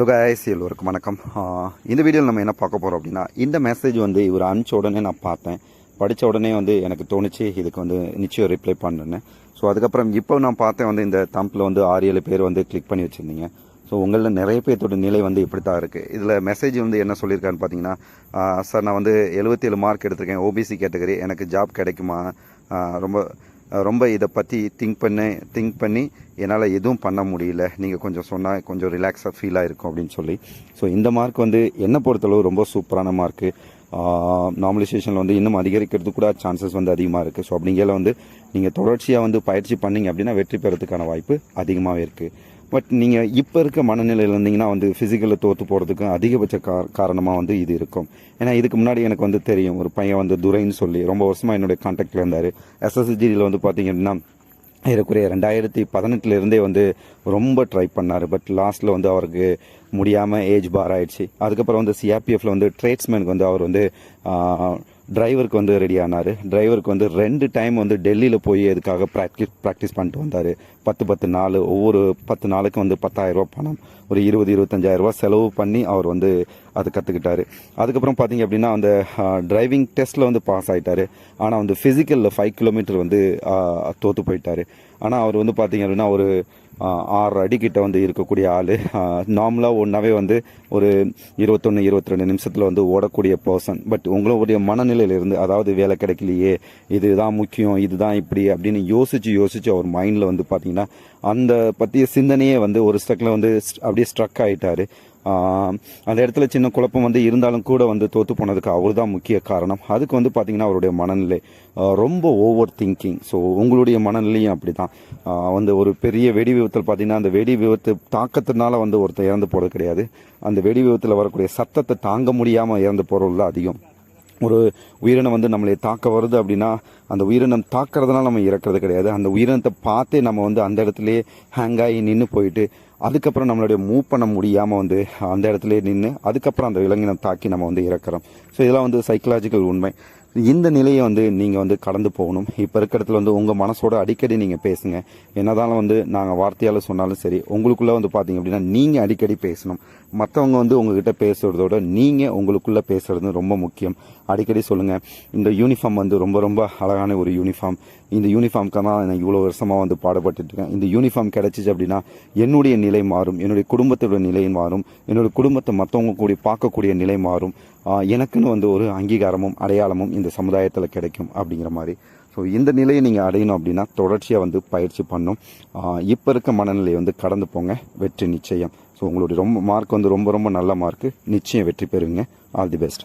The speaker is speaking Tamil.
லுகாய்ஸ் எல்லோருக்கும் வணக்கம். இந்த வீடியோவில் நம்ம என்ன பார்க்க போகிறோம் அப்படின்னா இந்த மெசேஜ் வந்து இவர் அனுப்பிச்ச உடனே நான் பார்த்தேன். படித்த உடனே வந்து எனக்கு தோணுச்சு இதுக்கு வந்து நிச்சயம் ரிப்ளை பண்ணுறேன்னு ஸோ அதுக்கப்புறம் இப்போ நான் பார்த்தேன் வந்து இந்த தம்பில் வந்து ஆறு ஏழு பேர் வந்து கிளிக் பண்ணி வச்சுருந்தீங்க. ஸோ உங்களில் நிறைய பேர்த்தோட நிலை வந்து இப்படி தான் இருக்குது இதில் மெசேஜ் வந்து என்ன சொல்லியிருக்கான்னு பார்த்தீங்கன்னா சார் நான் வந்து 77 மார்க் எடுத்திருக்கேன். ஓபிசி கேட்டகரி எனக்கு ஜாப் கிடைக்குமா? ரொம்ப ரொம்ப இதை பற்றி திங்க் பண்ணி திங்க் பண்ணி என்னால் எதுவும் பண்ண முடியல. நீங்கள் கொஞ்சம் சொன்னால் கொஞ்சம் ரிலாக்ஸாக ஃபீலாக இருக்கும் அப்படின்னு சொல்லி. ஸோ இந்த மார்க் வந்து என்னை பொறுத்தளவு ரொம்ப சூப்பரான மார்க்கு நார்மலைசேஷனில் வந்து இன்னும் அதிகரிக்கிறது கூட சான்சஸ் வந்து அதிகமாக இருக்குது ஸோ அப்படிங்கிறத வந்து நீங்கள் தொடர்ச்சியாக வந்து பயிற்சி பண்ணிங்க அப்படின்னா வெற்றி பெறதுக்கான வாய்ப்பு அதிகமாகவே இருக்குது பட் நீங்கள் இப்போ இருக்க மனநிலையில் இருந்தீங்கன்னா வந்து ஃபிசிக்கலில் தோற்று போகிறதுக்கும் அதிகபட்ச கா காரணமாக வந்து இது இருக்கும். ஏன்னா இதுக்கு முன்னாடி எனக்கு வந்து தெரியும். ஒரு பையன் வந்து துரைன்னு சொல்லி ரொம்ப வருஷமாக என்னுடைய கான்டாக்டில் இருந்தார். எஸ்எஸ்ஜியில் வந்து பார்த்தீங்க அப்படின்னா ஏறக்குறைய ரெண்டாயிரத்தி பதினெட்டுலேருந்தே வந்து ரொம்ப ட்ரை பண்ணார். பட் லாஸ்ட்டில் வந்து அவருக்கு முடியாமல் ஏஜ் பார் ஆயிடுச்சு. அதுக்கப்புறம் வந்து சிஆர்பிஎஃப்ல வந்து ட்ரேட்ஸ்மேனுக்கு வந்து அவர் வந்து டிரைவருக்கு வந்து ரெடி ஆனார். டிரைவருக்கு வந்து ரெண்டு டைம் வந்து டெல்லியில் போய் அதுக்காக ப்ராக்டிஸ் ப்ராக்டிஸ் பண்ணிட்டு வந்தார். பத்து பத்து நாள் ஒவ்வொரு பத்து நாளுக்கு வந்து பத்தாயிரரூபா பணம் ஒரு இருபது இருபத்தஞ்சாயிரரூபா செலவு பண்ணி அவர் வந்து அது கற்றுக்கிட்டாரு அதுக்கப்புறம் பார்த்தீங்க அப்படின்னா அந்த டிரைவிங் டெஸ்ட்டில் வந்து பாஸ் ஆகிட்டார் ஆனால் வந்து ஃபிசிக்கலில் ஃபைவ் கிலோமீட்டர் வந்து தோற்று போயிட்டார். ஆனால் அவர் வந்து பார்த்தீங்க அப்படின்னா ஒரு ஆறு அடிக்கிட்ட வந்து இருக்கக்கூடிய ஆள். நார்மலாக ஒன்றாவே வந்து ஒரு இருபத்தொன்று இருபத்தி ரெண்டு நிமிஷத்தில் வந்து ஓடக்கூடிய பர்சன் பட் உங்களுடைய மனநிலையிலிருந்து அதாவது வேலை கிடைக்கலையே இதுதான் முக்கியம் இதுதான் இப்படி அப்படின்னு யோசிச்சு யோசிச்சு அவர் மைண்டில் வந்து பார்த்தீங்கன்னா அந்த பற்றிய சிந்தனையே வந்து ஒரு ஸ்டக்கில் வந்து அப்படியே ஸ்ட்ரக் ஆயிட்டாரு. அந்த இடத்துல சின்ன குழப்பம் வந்து இருந்தாலும் கூட வந்து தோத்து போனதுக்கு அவர் தான் முக்கிய காரணம். அதுக்கு வந்து பார்த்தீங்கன்னா அவருடைய மனநிலை ரொம்ப ஓவர் திங்கிங் ஸோ உங்களுடைய மனநிலையும் அப்படி தான் வந்து ஒரு பெரிய வெடி விபத்தில் பார்த்தீங்கன்னா அந்த வெடி விபத்து தாக்கத்தினால வந்து ஒருத்தர் இறந்து போகிறது கிடையாது. அந்த வெடி விபத்தில் வரக்கூடிய சத்தத்தை தாங்க முடியாமல் இறந்து போகிறவங்கள அதிகம். ஒரு உயிரினம் வந்து நம்மளை தாக்க வருது அப்படின்னா அந்த உயிரினம் தாக்கிறதுனால நம்ம இறக்குறது கிடையாது. அந்த உயிரினத்தை பார்த்தே நம்ம வந்து அந்த இடத்துலயே ஹேங் ஆகி நின்று போயிட்டு அதுக்கப்புறம் நம்மளுடைய மூவ் பண்ண முடியாமல் வந்து அந்த இடத்துலையே நின்று அதுக்கப்புறம் அந்த விலங்கினம் தாக்கி நம்ம வந்து இறக்குறோம். ஸோ இதெல்லாம் வந்து சைக்கலாஜிக்கல் உண்மை. இந்த நிலையை வந்து நீங்கள் வந்து கடந்து போகணும். இப்போ இருக்கிற இடத்துல வந்து உங்கள் மனசோட அடிக்கடி நீங்கள் பேசுங்க. என்னதான் வந்து நாங்கள் வார்த்தையால் சொன்னாலும் சரி உங்களுக்குள்ளே வந்து பார்த்தீங்க அப்படின்னா நீங்கள் அடிக்கடி பேசணும். மற்றவங்க வந்து உங்ககிட்ட பேசுகிறதோட நீங்கள் உங்களுக்குள்ளே பேசுகிறது ரொம்ப முக்கியம். அடிக்கடி சொல்லுங்கள் இந்த யூனிஃபார்ம் வந்து ரொம்ப ரொம்ப அழகான ஒரு யூனிஃபார்ம் இந்த யூனிஃபார்ம்க்காக தான் நான் இவ்வளோ வருஷமாக வந்து பாடுபட்டுருக்கேன் இந்த யூனிஃபார்ம் கிடச்சிச்சு அப்படின்னா என்னுடைய நிலை மாறும். என்னுடைய குடும்பத்தோட நிலை மாறும். என்னுடைய குடும்பத்தை மற்றவங்க கூடி பார்க்கக்கூடிய நிலை மாறும். எனக்குன்னு வந்து ஒரு அங்கீகாரமும் அடையாளமும் இந்த சமுதாயத்தில் கிடைக்கும் அப்படிங்கிற மாதிரி. ஸோ இந்த நிலையை நீங்கள் அடையணும் அப்படின்னா தொடர்ச்சியாக வந்து பயிற்சி பண்ணும். இப்போ இருக்க மனநிலையை வந்து கடந்து போங்க. வெற்றி நிச்சயம். ஸோ உங்களுடைய ரொம்ப மார்க் வந்து ரொம்ப ரொம்ப நல்ல மார்க்கு நிச்சயம் வெற்றி பெறுவீங்க ஆல் தி பெஸ்ட்